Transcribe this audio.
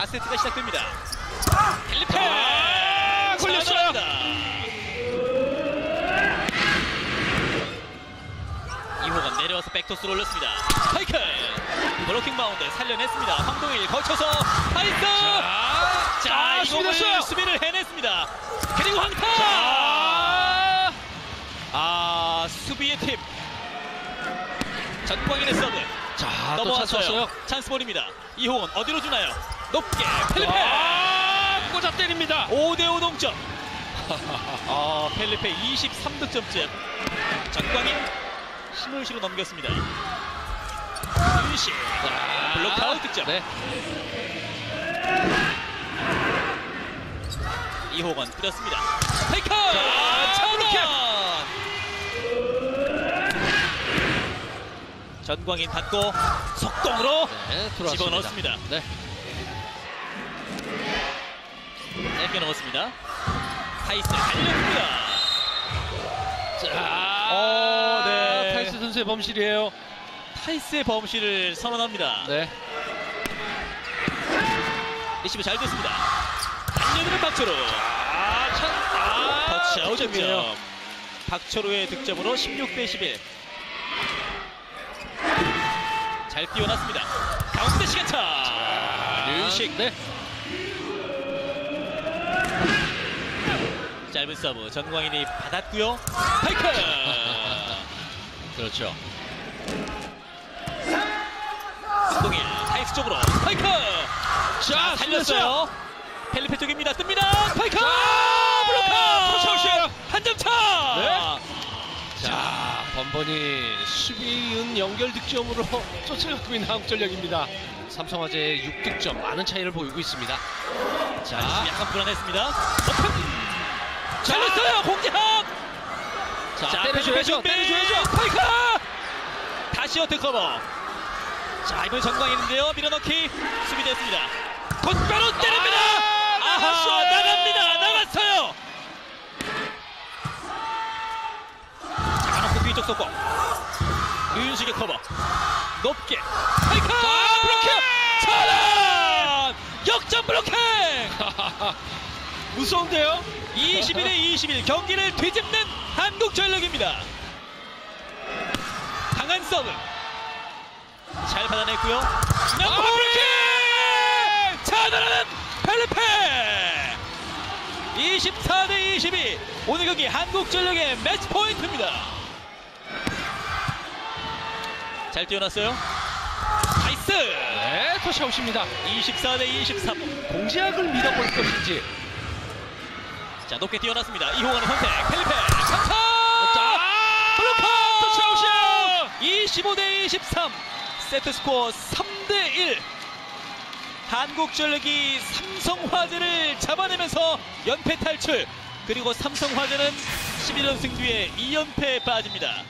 4세트가 시작됩니다. 펠리페 아, 걸렸어요. 이호가 내려와서 백토스를 올렸습니다. 스파이크 블로킹 바운드 살려냈습니다. 황동일 거쳐서 파이트 자, 자, 아, 이공을. 수비를 해냈습니다. 그리고 황타 자, 아 수비의 팀 전광인의 서브 자, 또 넘어왔어요. 찬스볼입니다. 이호건 어디로 주나요? 높게 펠리페 아, 꽂아 때립니다. 5대5 동점. 아, 펠리페 23득점째. 전광인 힘을 실어 넘겼습니다. 윤시 자, 블록아웃 득점. 네. 이호건 뿌렸습니다. 페이커 자, 차원 전광인 받고 속공으로 네. 집어넣었습니다. 네. 짧게 넣었습니다. 타이스 달려듭니다. 자, 어, 네. 타이스 선수의 범실이에요. 타이스의 범실을 선언합니다. 네. 리시브 잘 됐습니다. 달려드는 박철호. 아, 참, 아, 터치아웃. 득점. 박철호의 득점으로 16대 11. 잘 뛰어났습니다. 가운데 시간차. 류식 네. 짧은 서브 전광인이 받았고요. 파이크. 그렇죠. 동일 타이스 쪽으로 파이크. 자 살렸어요. 펠리페 쪽입니다. 뜹니다. 파이크. 블로커. 한점 차. 네. 자, 번번이 수비은 연결 득점으로 쫓아가고 있는 한국전력입니다. 삼성화재의 6득점, 많은 차이를 보이고 있습니다. 자, 자, 약간 불안했습니다. 오픈. 잘했어요, 공격. 자, 때려줘야죠, 때려줘야죠. 파이크. 다시 어택 커버. 자, 이번 전광인인데요. 밀어넣기 수비됐습니다. 곧바로 때립니다. 아, 아하, 나갔어요. 나갑니다. 나갔어요. 자, 가놓고 뒤쪽 속공. 류윤식의 커버. 높게. 파이크. 블로킹. 차단. 역전 블로킹. 무서운데요? 21대 21 경기를 뒤집는 한국 전력입니다. 강한 서브 잘 받아냈고요. 양파 브레이킹 차단하는 펠리페 24대 22 오늘 경기 한국 전력의 매치 포인트입니다. 잘 뛰어났어요. 나이스 네, 터치아웃입니다. 24대 23 공지학을 믿어볼 것인지. 자 높게 뛰어났습니다. 이호간의 선택 펠리페 강타 자, 블로커 터치아웃이에요. 25대 23 세트 스코어 3대 1 한국전력이 삼성화재를 잡아내면서 연패 탈출 그리고 삼성화재는 11연승 뒤에 2연패에 빠집니다.